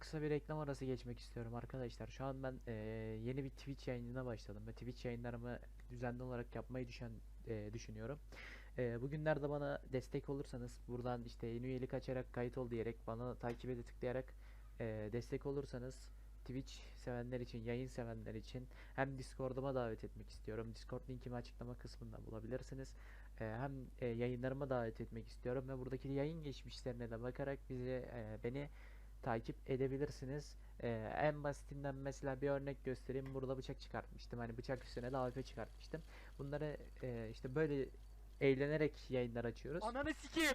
kısa bir reklam arası geçmek istiyorum arkadaşlar. Şu an ben eee, yeni bir Twitch yayınına başladım ve Twitch yayınlarımı düzenli olarak yapmayı düşen eee, düşünüyorum. Eee, bugünlerde bana destek olursanız buradan işte yeni üyelik açarak kayıt ol diyerek bana takip ede tıklayarak eee, destek olursanız Twitch sevenler için, yayın sevenler için hem Discord'uma davet etmek istiyorum. Discord linkimi açıklama kısmında bulabilirsiniz. Eee, hem eee, yayınlarıma davet etmek istiyorum ve buradaki yayın geçmişlerine de bakarak bizi eee, beni takip edebilirsiniz. Eee, en basitinden mesela bir örnek göstereyim. Burada bıçak çıkartmıştım. Hani bıçak üstüne de AWP çıkartmıştım. Bunları eee, işte böyle eğlenerek yayınlar açıyoruz. Ananı sikeyim.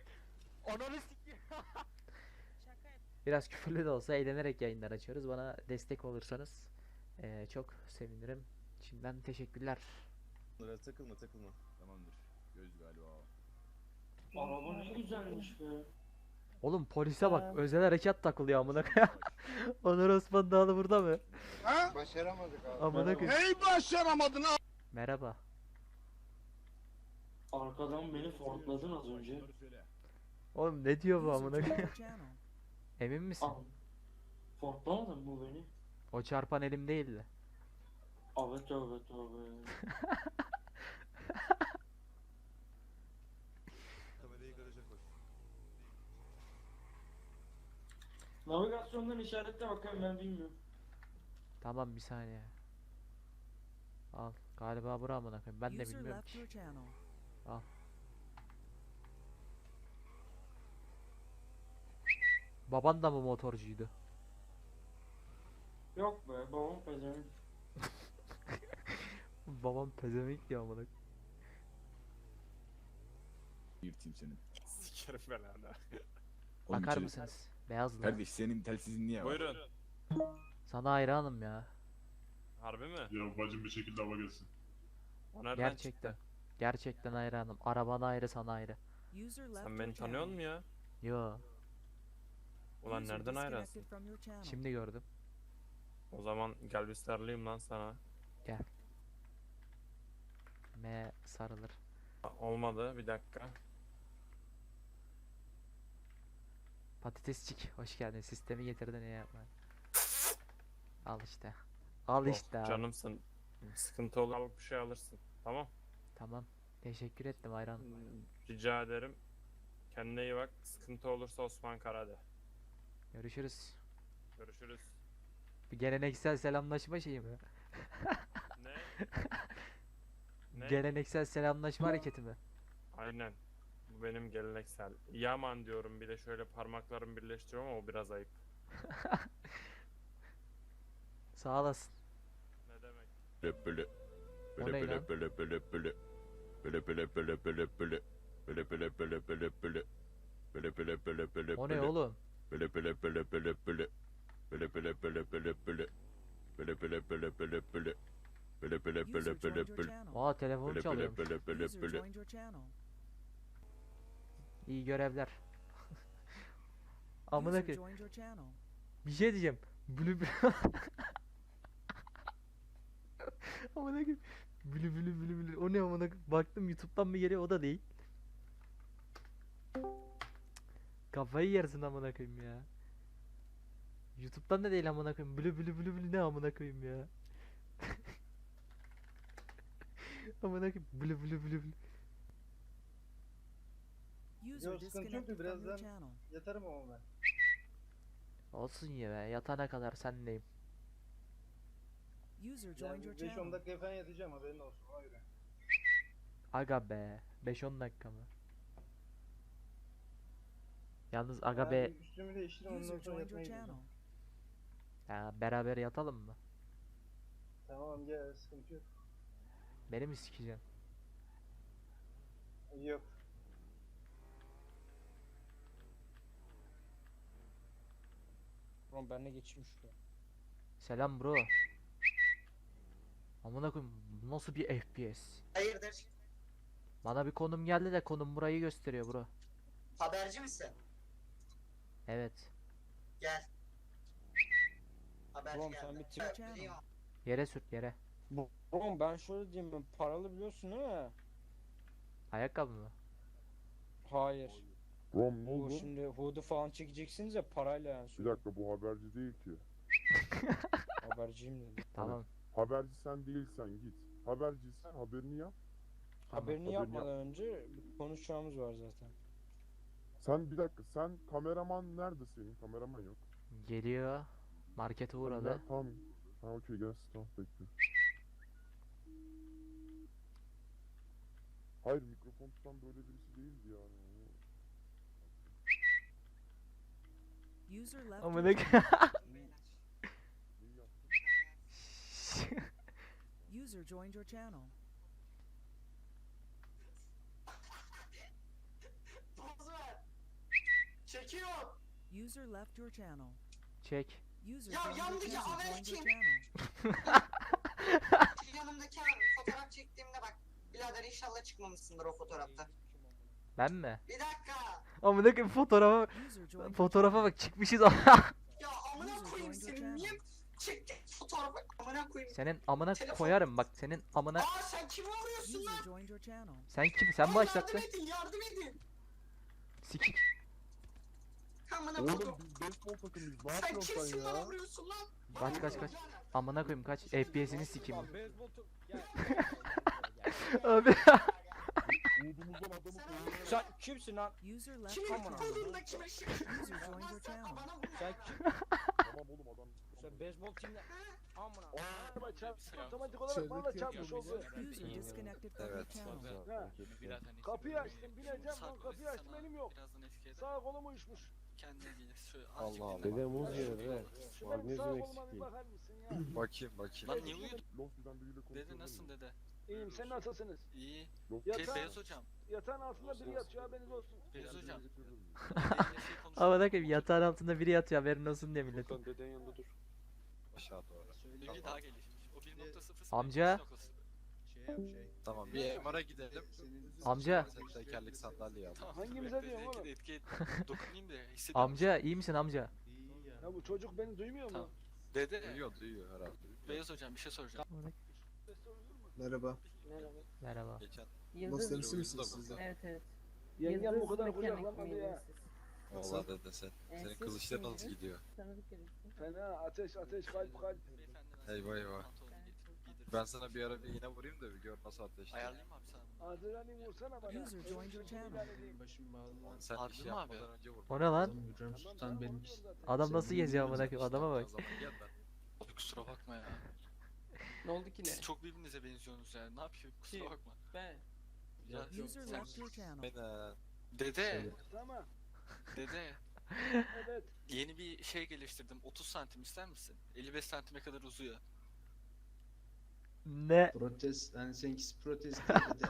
Ananı sikeyim. Biraz küfürlü de olsa eğlenerek yayınlar açıyoruz. Bana destek olursanız eee, çok sevinirim. Şimdiden teşekkürler. Bunlara takılma takılma. Tamamdır. Göz galiba. Araba ne güzelmiş be. Oğlum polise bak özel harekat takılıyor amına koyayım. Onur Osman Dağlı burada mı? Ha? Başaramadık abi. Amına koyayım. Neyi başaramadın abi? Merhaba. Arkadan beni fortladın az önce. Oğlum ne diyor bu amına koyayım? Emin misin? Al. Fortlamadın mı beni? O çarpan elim değildi. Evet evet evet. Navigasyondan işaretle bakayım ben bilmiyorum. Tamam bir saniye. Al. Galiba bura amına koyayım. Ben de bilmiyorum ki. channel. Baban da mı motorcuydu? Yok be babam pezevenk. Babam pezevenk diyor amına. Yırtayım senin. Sikerim belanı. Oğlum Bakar içeri- mısınız? Beyazlı. Kardeş senin telsizin niye var? Buyurun. Sana hayranım ya. Harbi mi? Ya bacım bir şekilde hava gelsin. O nereden Gerçekten. çıktı? Gerçekten hayranım. Arabana ayrı sana ayrı. Sen beni tanıyor musun ya? Yo. Ulan nereden hayransın? Şimdi gördüm. O zaman gel bir sarılayım lan sana. M sarılır. Olmadı bir dakika. Patatesçik. Hoş geldin. Sistemi getirdin ne yapma. Al işte. Al Oh, işte abi. Canımsın. Sıkıntı olur alıp bir şey alırsın. Tamam. Tamam. Teşekkür ettim hayran. Rica ederim. Kendine iyi bak. Sıkıntı olursa Osman Karade. Görüşürüz. Görüşürüz. Bir geleneksel selamlaşma şeyi mi? Ne? ne? Geleneksel selamlaşma hareketi mi? Aynen. Bu benim geleneksel. Yaman diyorum bir de şöyle parmaklarımı birleştiriyorum ama o biraz ayıp. Sağ olasın. Ne demek? Böyle böyle. O Böyle ne lan? böyle böyle böyle böyle. Böyle böyle böyle böyle böyle. Böyle böyle böyle böyle böyle. Böyle böyle böyle böyle O ne böyle. oğlum? Böyle böyle böyle böyle böyle. Böyle böyle böyle böyle böyle. Böyle böyle böyle böyle böyle. Böyle böyle böyle böyle böyle. Aa telefonu Böyle böyle çalıyormuş. böyle böyle böyle. İyi görevler. Amına channel. Bir şey diyeceğim. Blü. Amına koyayım. Blü blü blü blü. O ne amına? Baktım YouTube'dan mı geliyor o da değil. Kafayı yersin amına koyayım ya. YouTube'dan da değil amına koyayım. Blü blü blü blü ne amına koyayım ya. amına koyayım. Blü blü blü blü. User Yok, sıkıntı disconnected yoktu, from your birazdan- channel. Yatarım ama ben. Olsun ya be. Yatana kadar sendeyim. User joined your Yani 5-10 channel. dakika falan yatacağım haberin olsun ona göre. Aga be. 5-10 dakika mı? Yalnız aga Ben be. bir Üstümü değiştireyim ondan User sonra joined your yatmaya channel. Ya beraber yatalım mı? Tamam gel sıkıntı yok. Beni mi sikeceksin? Yok. Oğlum benle geçeyim şuraya. Selam bro. Amına koyayım bu nasıl bir FPS? Hayırdır? Bana bir konum geldi de konum burayı gösteriyor bro. Haberci misin? Evet. Gel. Haberci Oğlum geldi. sen bir tip- Channel. biliyorum. Yere sürt yere. Bu- Oğlum ben şöyle diyeyim ben paralı biliyorsun değil mi? Ayakkabı mı? Hayır. Rom ne Bu oldu? şimdi hudu falan çekeceksiniz ya parayla yani. Bir dakika bu haberci değil ki. Haberciyim dedi. Tamam. Haberci sen değilsen git. Haberciysen haberini yap. Haberini haberini yapmadan önce bir konuşacağımız var zaten. Sen bir dakika sen kameraman nerede senin? Kameraman yok. Geliyor. Markete uğradı. gel, Tamam. Ha okey gelsin tamam bekle. Hayır mikrofon tutan böyle birisi değildi yani. User left Ama ne? User joined your channel. Çekiyor. User left your channel. Çek. User Ya Joined your kim? Yanımdaki abi fotoğraf çektiğimde bak. Birader inşallah çıkmamışsındır o fotoğrafta. Ben mi? Bir dakika. Ne kadar fotoğrafa fotoğrafa bak çıkmışız. Ya amına koyayım seni. Niye çektin fotoğrafı? Amına koyayım. Senin amına Telefon- koyarım bak senin amına. Aa sen kimi vuruyorsun lan? Sen kim? Sen Aa, başlattın. Yardım edin yardım edin. Sikik. Amına koyayım. Sen kimsin ya? vuruyorsun lan? Kaç kaç kaç. Amına koyayım kaç. FPS'ini sikeyim. Lan. Abi. Umudumuzdan adamı koyuyor. Sen kimsin lan? User left Kimin your channel. kolunda kime şey? User joined your channel. Bana vur. Sen kim? Tamam oğlum adam. Sen beyzbol timle... Amına. Araba çarp- otomatik olarak bana da çarpmış oldu. User disconnected from your channel. Ha. Kapıyı açtım bineceğim lan kapıyı açtım elim yok. Sağ kolum uyuşmuş. Allah Allah. Dede muz yiyor dede. Şu benim sağ Magnezyum koluma bir eksikliği. bakar mısın ya? Bakayım bakayım. Lan niye uyudun? Lofty'den biriyle konuşuyor. Dede nasılsın dede? İyiyim sen nasılsınız? İyi. Ya Şey sen- Beyaz hocam. Yatağın altında biri yatıyor haberiniz olsun. Beyaz hocam. Amına koyayım yatağın altında biri yatıyor haberin olsun diye millet. Furkan dedenin yanında dur. Aşağı doğru. Bilgi daha gelişmiş. O 1.0 Amca. Tamam bir MR'a gidelim. Amca. Sen tekerlek sandalye al. Tamam. Hangimize diyorsun oğlum? Etki et. Dokunayım da hissediyorum. Amca iyi misin amca? Ya bu çocuk beni duymuyor mu? Tamam. Dede. Duyuyor duyuyor herhalde. Beyaz hocam bir şey soracağım. Merhaba. Merhaba. Geçen Dostlarısı mısınız mısınız siz de? Evet evet. Yengem bu kadar Yıldız mekanik ya. Valla dede sen. Ee, Senin siz kılıçların nasıl gidiyor? Tanıdık birisi. Fena ateş ateş kalp kalp. Eyvah eyvah. Ben sana bir ara bir iğne vurayım da bir gör nasıl ateşli. Ayarlayayım mı abi sana? Adrenalin vursana bana. User joined your channel. Başım bağlı. Sen Harbi şey abi? yapmadan önce vur. O ne lan? Hocam Tamam, sultan tamam, benim. Adam nasıl geziyor amına koyayım adama bak. Kusura bakma ya. Ne oldu ki ne? Siz çok birbirinize benziyorsunuz ya. Ne yapayım? Kusura Kim? bakma. Ben. Ya, User sen- left your channel. Beni Dede. Tamam. Dede. Evet. Yeni bir şey geliştirdim. 30 santim ister misin? 55 santime kadar uzuyor. Ne? Protest, hani seninkisi protest değil de.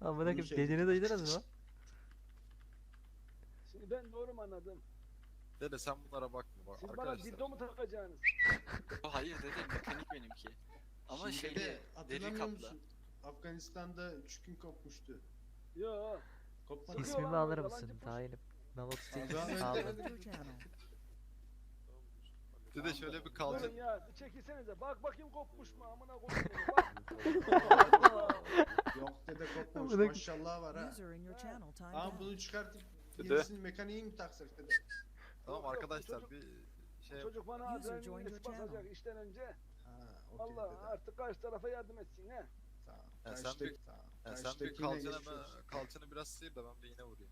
Amına koyayım şey- dediğini duydunuz mu? Şimdi ben doğru mu anladım? Dede sen bunlara bakma bak Siz bana arkadaşlar. dildo mu takacaksınız? Hayır dede mekanik benimki. Ama Şimdi şeyli de deri hatırlamıyor musun? Afganistan'da üç gün kopmuştu. Yo. Kopmadı. İsmimi lan, alır yalancı mısın puş. tayinim? Nal 38 Abi, aldım. Dede şöyle bir Durun kalacak. ya bir çekilsenize. Bak bakayım kopmuş mu amına koyayım. Bak. Yok dede kopmamış Amına- maşallah var ha. User in your channel timed Ama out. bunu çıkartıp Dede. yenisini mekaniği mi taksak dede? Tamam arkadaşlar bir şey Çocuk bana User adrenalin your basacak işten önce. Ha, okey Allah dede. artık karşı tarafa yardım etsin he. Tamam. Ya sen Karşıdaki- bir- tamam. Ya sen bir Karşıdakine kalçanı, biraz sıyır da ben bir iğne vurayım.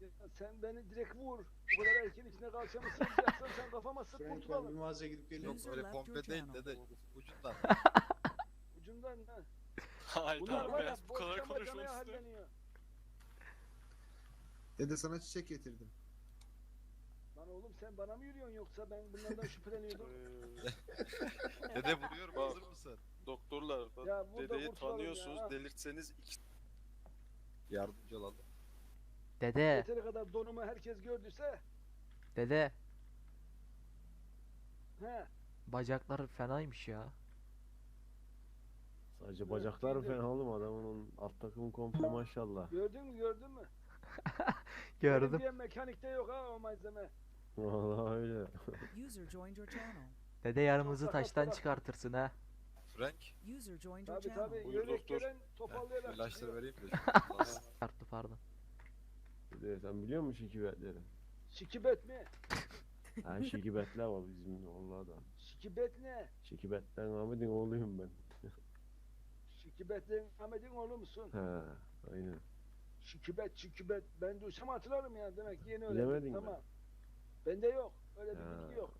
Ya sen beni direkt vur. Bu kadar erkeğin içine kalçamı sığacaksan sen kafama sık Frank ben bir kurtulalım. mağazaya gidip geliyorum. Yok User öyle left your pompe değil channel. dede ucundan. Ucundan ha. Hayda Bunlar var ya beyaz bu kadar istiyorum. halleniyor. Dede sana çiçek getirdim. Lan oğlum sen bana mı yürüyorsun yoksa ben bunlardan şüpheleniyordum. Dede vuruyorum hazır mısın? Doktorlar Ya burada dedeyi kurtulalım tanıyorsunuz ya. delirtseniz iki Yardımcı olalım. Dede, Yeteri kadar donumu herkes gördüyse dede. he. Bacaklar fenaymış ya. Sadece bacaklar fena oğlum adamın onun alt takımı komple maşallah. Gördün mü gördün mü? Gördüm. Benim diye mekanikte yok ha o malzeme. Valla öyle. User joined your channel. Dede yarımızı taştan çıkartırsın ha. Frank, User joined your Tabi channel. tabi Buyur doktor. toparlayarak ilaçları çıkıyor. vereyim de. Çarptı pardon. şikibetleri sen biliyor musun şikibetleri? Şikibet mi? Ha şikibetler var bizim Allah'da. Şikibet ne? Şikibetler Ahmet'in oğluyum ben. Şikibetlerin Ahmet'in oğlu musun? Ha aynen. Şikibet, şikibet. Ben duysam hatırlarım ya demek ki yeni öğrendim. Bilemedin mi? tamam. Bende yok. Öyle bir Ha. bilgi yok.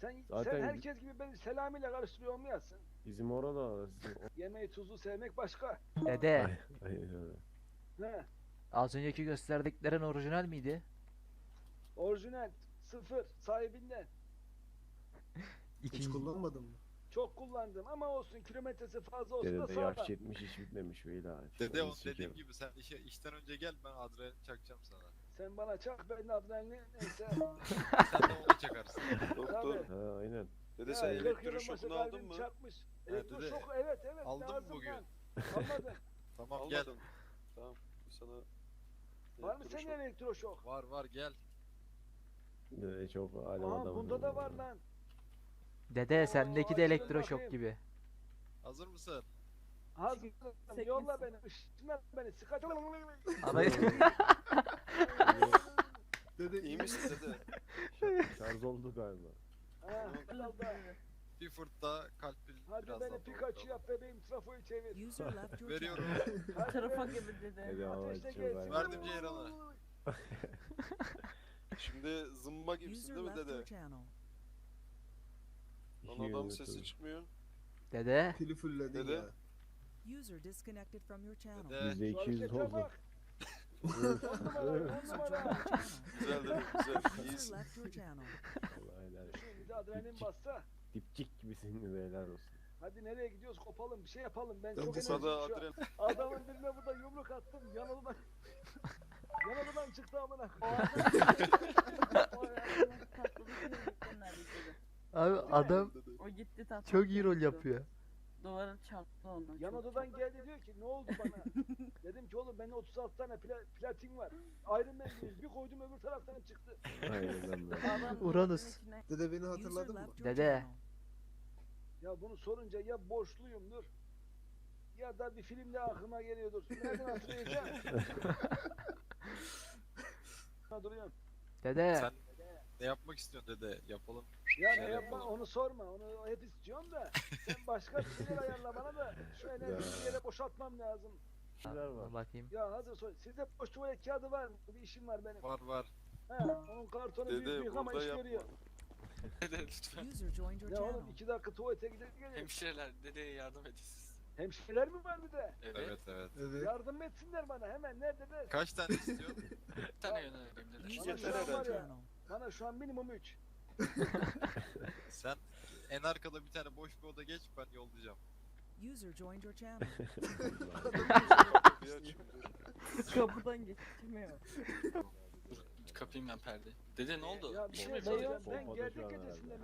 Sen, Zaten sen herkes gibi beni selamiyle karıştırıyor olmayasın. Bizim orada sizin Yemeği tuzlu sevmek başka. Dede, Ay- öyle. Az önceki gösterdiklerin orijinal miydi? Orijinal. Sıfır. Sahibinden. Hiç İkinci, kullanmadın mı? Çok kullandım ama olsun kilometresi fazla olsun da Dede de yaş yetmiş hiç bitmemiş beyler. Dede Onu o dediğim gibi sen işe, işten önce gel ben adrenalin çakacağım sana. Sen bana çak ben de adrenalin neyse. Sen de ona çakarsın. Tabii. Ha aynen. Dede sen elektroşokunu aldın mı? Çarpmış. dede, Elektroşok evet evet aldın mı lazım bugün? lan. Almadım. Tamam gel. Var mı senin elektroşok? Var var gel. Dede çok alem Aha adam. bunda da var lan. Dede sendeki de elektroşok gibi. Hazır mısın? Hazır. Yolla beni. Işınlar beni. Sıkaç. Ana Dede İyi misin dede? Şarj oldu galiba. Ha. Bir fırtta kalp pil Hadi birazdan beni. Pikachu yap bebeğim trafoyu çevir. Veriyorum. be. gibi dedi. Dede gelsin. galiba. Verdim Ceyran'a. Şimdi zımba User left your channel. İki gün götürdüm. çıkmıyor. Dede, pili fulledin Dede. ya. User disconnected from your channel. Dede. Şu 200 harekete oldu. bak. On numara, on User joined numara. your channel. Güzel dedim güzel. Channel. Vallahi helal. De adrenalin bassa. Dipçik gibisin de helal olsun. Hadi nereye gidiyoruz kopalım bir şey yapalım. Ben çok Sada şu an. adrenalin. Adamın birine burada yumruk attım. Yanıldan. Yanıldan çıktı amına. O adam o adamın tatlılık yürüdükten neredeyse. Abi adam O gitti tatlı. çok iyi rol yapıyor. Duvara çarptı onu. Yan çok- odadan geldi diyor ki ne oldu bana? Dedim ki oğlum benim 36 tane pla- platin var. Iron Man. Bir koydum öbür taraftan çıktı. Aynen öyle. Adam Uranüs. dolabın içine- Dede beni hatırladın mı? Dede. Ya bunu sorunca ya borçluyumdur ya da bir filmde aklıma geliyordur. Nereden hatırlayacağım? Ha, duruyorum. Dede, Sen ne yapmak istiyorsun dede? Yapalım. Ya ne Şey yapma yapalım. onu sorma. Onu hep istiyorum da sen başka bir şeyler ayarla bana da şu enerjiyi bir yere boşaltmam lazım. Şeyler var. bakayım. Ya hazır sor. Sizde boş tuvalet kağıdı var mı? Bir işim var benim. Var var. Ha, onun kartonu büyük Dede büyük ama burada iş yapma. görüyor. Dede lütfen. User joined your Ya oğlum channel. iki dakika tuvalete gidip geliyor. Hemşireler dedeye yardım edin siz. Hemşireler mi var bir de? Evet. Evet evet. Evet. Yardım etsinler bana hemen. Nerede de? Kaç tane istiyorsun? Bir tane yöneleyim dede. User Bana left şu your an var ya. channel. Bana şu an minimum 3. Sen en arkada bir tane boş bir oda geç ben yollayacağım. User joined your channel. Kapıdan geçmiyor. Dur kapayım ben perdeyi. Dede ne oldu? Ya bir şey yapıyorsun? Ben Pompada geldik şu an gecesinde mi?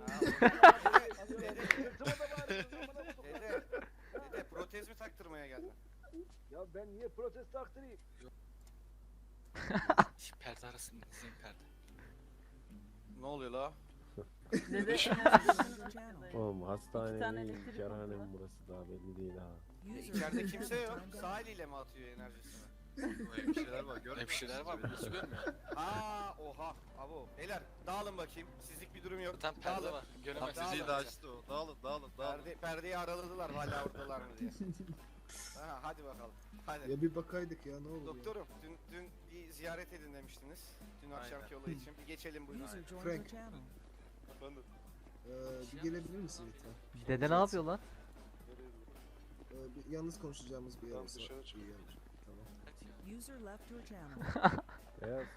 Dede, Sırtıma da bağırıyorsun, bana bu- dede, dede protez mi taktırmaya geldin? Ya ben niye protest taktırayım? Şu perde arasında izleyin perde. Ne oluyor la? Dede. Oğlum tane hastane elektrik kerhane mi burası daha belli değil ha. İçeride kimse yok. Sağ eliyle mi atıyor enerjisini? Hemşireler var görmüyor Hemşireler var görmüyor. Aa, oha. Abo. Beyler dağılın bakayım. Sizlik bir durum yok. Zaten perde Dağılın. var. Göremezsiniz. Diziyi de açtı o. Dağılın dağılın dağılın. Perde, perdeyi araladılar hala oradalar mı diye. ha, hadi bakalım. Hadi. Ya bir bakaydık ya ne olur ya. Doktorum, dün, dün bir ziyaret edin demiştiniz. Dün akşamki olay için. Bir geçelim buyurun. Frank. Efendim. Ee, bir gelebilir misin lütfen? Dede ne yapıyor lan? Ee, bir, yalnız konuşacağımız bir yer Tamam, dışarı çık. User left your channel. Beyaz.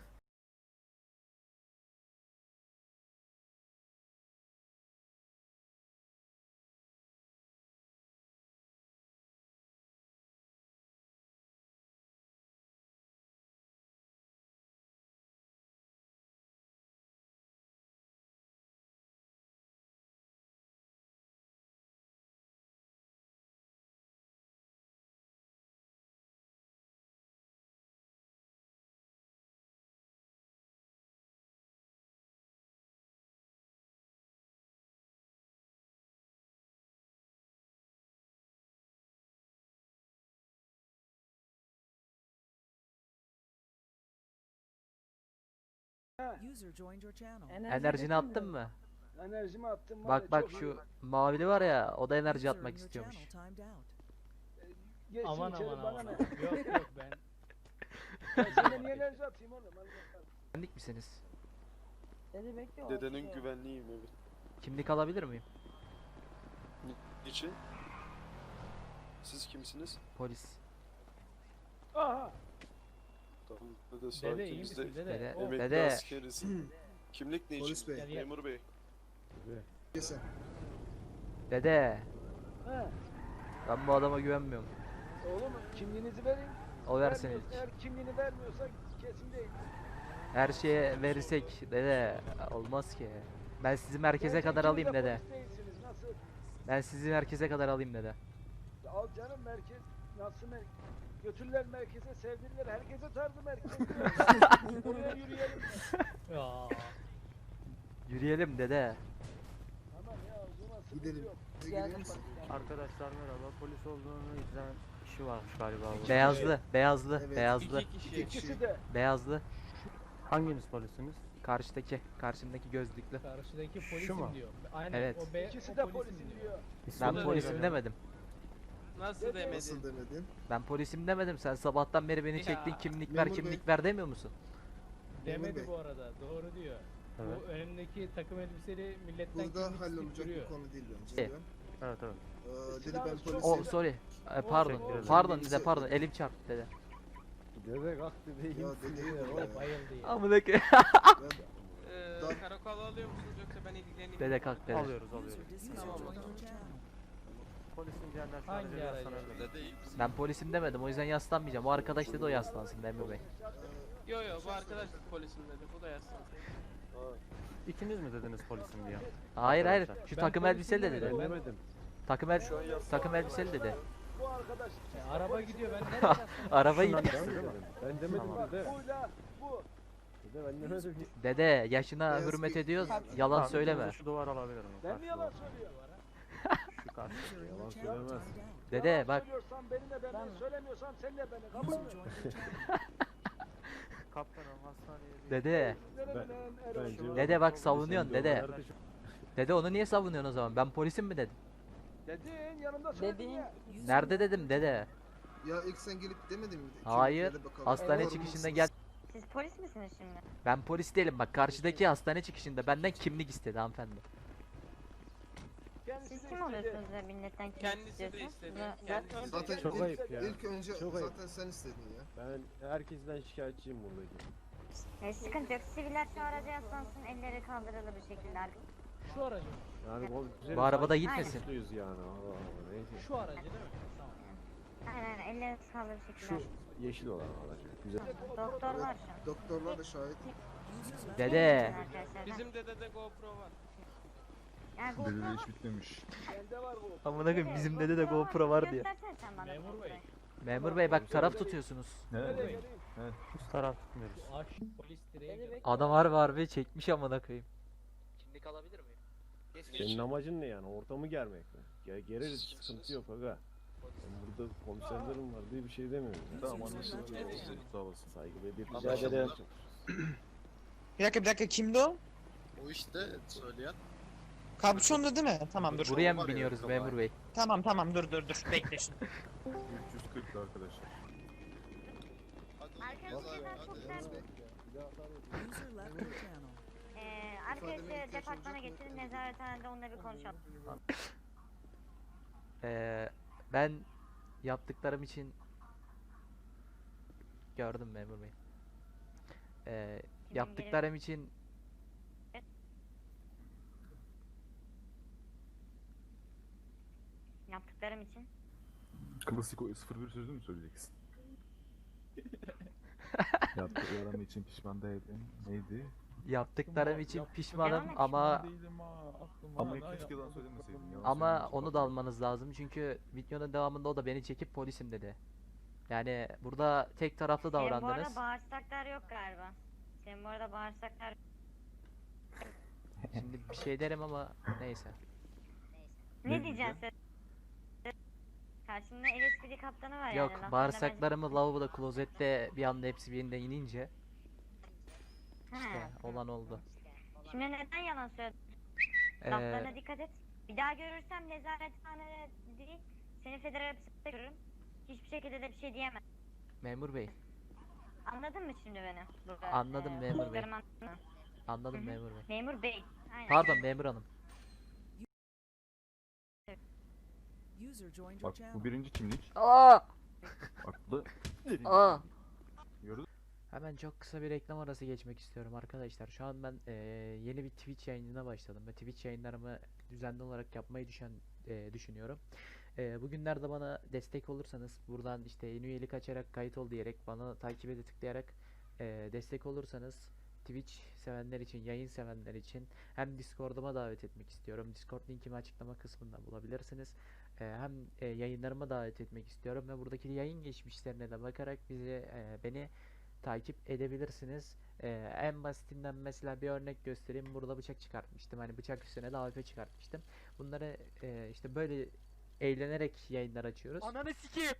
User joined your channel. Enerjini attın mı? Enerjimi attım var Bak ya, bak çok iyi. şu mavili var ya o da enerji User in atmak your istiyormuş. channel timed out. Geçsin Aman içeri aman bana aman. ne? yok yok ben. Ben sana niye enerji atayım oğlum? Allah misiniz? Dede bekle o Dedenin atıyor. güvenliğiyim evet. Kimlik alabilir miyim? Niçin? Siz kimsiniz? Polis. Aha. Tamam dede sakin Dede iyi biz de misin dede? Dede- Oh, emekli Dede. askeriz. Kimlik ne için? Polis bey. Memur bey. Kesin. Dede He. ben bu adama güvenmiyorum. Oğlum kimliğinizi verin. O versin Vermiyorsa- ilk. Eğer kimliğini vermiyorsa kesin değil. Her şeye verirsek dede olmaz ki. Ben sizi merkeze Gerçi kadar ikiniz alayım de dede. polis değilsiniz, Nasıl? Ben sizi merkeze kadar alayım dede. Al canım merkez. Nasıl merkez? Götürürler merkeze sevdirirler. Herkese tardı merkez. Oraya yürüyelim. Ya. Yürüyelim dede. Tamam ya o zaman sıkıntı Gidelim. yok. Misin? Arkadaşlar merhaba. Polis olduğunu izleyen kişi varmış galiba burada. Beyazlı, beyazlı, Evet. beyazlı, İki kişi. İkisi de. beyazlı. Hanginiz polisiniz? Karşıdaki, karşımdaki gözlüklü. Karşıdaki Şu polisim mu? diyor. Aynen Evet. o be İkisi o de polisim polisim diyor. diyor. Ben polisim demedim. Nasıl Nasıl demedin? Ben polisim demedim. Sen sabahtan beri beni çektin kimlik ver, Memur bey. kimlik ver demiyor musun? Demedi bu arada. Doğru diyor. Bu önündeki takım elbiseli milletten Burada kimlik hallolacak duruyor. bir konu değil bence. Evet. Evet evet. Ee, dedi ben Silahı O polisim. sorry. E, pardon. Teşekkür ederim. Pardon dede pardon. Elim çarptı dede. Dede kalktı değil. Ya vur ya. Bayıldı ya. Amına koyayım. Da- karakola alıyor musunuz yoksa ben ilgileneyim? Dede kalk dede. Alıyoruz alıyoruz. disconnected from Polisin cehennem Hangi aracı? Dede misin? Ben polisim demedim. O yüzden yaslanmayacağım. O arkadaş dedi o yaslansın Memur Bey. Yo yo bu arkadaş polisim dedi bu da yazsın. İkiniz mi dediniz polisim diye? Hayır hayır. Şu Ben takım polisim elbiseli de demedim, dedi. demedim. Takım el takım elbiseli dedi. Bu arkadaş. E, araba gidiyor ben nereye yazsam? Arabayı Ben demedim dede. Dede ben demedim ki. Dede yaşına hürmet ediyoruz. Tamam, Yalan söyleme. Şu duvar alabilirim. Ben mi yalan söylüyorum? Şu Yalan söylemez. Dede Yalan bak söylüyorsan beni de söylemiyorsam sen de beni kabul mü? Kaptanım hastaneye. dede. Ben, Dede bak savunuyorsun dede. Dede onu niye savunuyorsun o zaman? Ben polisim mi dedim? Dedin yanımda söyledin Dedin. ya. Nerede dedim dede? Ya ilk sen gelip demedin mi? Hayır. Hastane Var çıkışında gel. Siz polis misiniz şimdi? Ben polis değilim bak karşıdaki hastane çıkışında benden kimlik istedi hanımefendi. Kendisi Siz de kim oluyorsunuz da milletten kimlik Kendisi de istedi, kendisi zaten- Çok ilk, ayıp ya. ilk önce Çok ayıp. zaten sen istedin ya. Ben herkesten şikayetçiyim buradaki. E, sıkıntı yok. Siviller şu araca yaslansın. Elleri kaldırılı bir şekilde. Şu aracı mı? Yani bu, güzel Bu arabada gitmesin. suçluyuz yani. Allah Allah neyse. Şu aracı değil mi? Tamam. Aynen aynen. Elleri kaldırılı bir Şu şekilde. yeşil olan aracı. Güzel. Doktor var şu an. Doktorlar da şahit. Dede. Arkadaşlar. Bizim dedede GoPro var. Yani GoPro var. bitmemiş. Bende var bu. Amına koyayım bizim dede de GoPro var diye. Göstersene sen bana Memur bey. Memur bey bak taraf tutuyorsunuz. Geleyim? Üst taraf tutmuyoruz. Aş polis direği. Adam harbi harbi çekmiş amına koyayım. Kimlik alabilir miyim? Senin amacın ne yani? Ortamı germek mi? Ya gereriz sıkıntı yok aga. Ben burada komiserlerim var diye bir şey demiyorum. ya. Tamam anlaşıldı. Sağ olasın. Saygı ve bir Rica rica ederim. Bir dakika bir dakika kimdi o? O işte söyleyen. Kapşonlu değil mi? Tamam dur. Buraya mı var ya, biniyoruz memur bey? Tamam tamam dur dur dur. Bekle şimdi. 340 arkadaşlar. Arkadaşlar çok sen User left your channel. Arkadaşı departmana getirin nezarethanede onunla bir konuşalım. Ee, ben yaptıklarım için gördüm memur bey. Ee, yaptıklarım için Yaptıklarım için. Klasik o 01 sözü mü söyleyeceksin? Yaptıklarım için pişman değilim. Neydi? yaptıklarım için pişmanım ama değilim ha. Ama keşke daha söylemeseydin. yalan ama onu bak. da almanız lazım çünkü videonun devamında o da beni çekip polisim dedi. Yani burada tek taraflı Senin bu davrandınız. arada bağırsaklar yok galiba. Senin bu arada bağırsaklar Şimdi bir şey derim ama neyse. Ne, Ne diyeceksin sen? Karşında LSPD kaptanı var Yok yani. bağırsaklarımı lavaboda klozette bir anda hepsi birinde inince İşte olan oldu. Şimdi neden yalan söyledin? Ee, Laflarına dikkat et. Bir daha görürsem nezarethanede değil, seni federal hapiste görürüm. Hiçbir şekilde de bir şey diyemem. memur bey. Anladın mı şimdi beni? Burada, Anladım memur bey. konuştuklarımı anladın mı? Anladım Hı hı. memur bey. Memur bey. Aynen. Pardon memur hanım. Bak bu birinci kimlik. Aa! Aklı. Aa! Gördün Hemen çok kısa bir reklam arası geçmek istiyorum arkadaşlar. Şu an ben eee, yeni bir Twitch yayınına başladım ve Twitch yayınlarımı düzenli olarak yapmayı düşen eee, düşünüyorum. Eee bugünlerde bana destek olursanız buradan işte yeni üyelik açarak kayıt ol diyerek bana takip ede tıklayarak eee, destek olursanız Twitch sevenler için, yayın sevenler için hem Discord'uma davet etmek istiyorum. Discord linkimi açıklama kısmında bulabilirsiniz. Eee, hem eee, yayınlarıma davet etmek istiyorum ve buradaki yayın geçmişlerine de bakarak bizi eee, beni takip edebilirsiniz. Ee, en basitinden mesela bir örnek göstereyim. Burada bıçak çıkartmıştım. Hani bıçak üstüne de AWP çıkartmıştım. Bunları e, işte böyle eğlenerek yayınlar açıyoruz. Ananı sikeyim.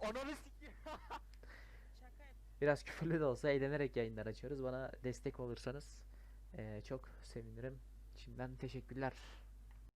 Ananı sikeyim. Biraz küfürlü de olsa eğlenerek yayınlar açıyoruz. Bana destek olursanız e, çok sevinirim. Şimdiden teşekkürler.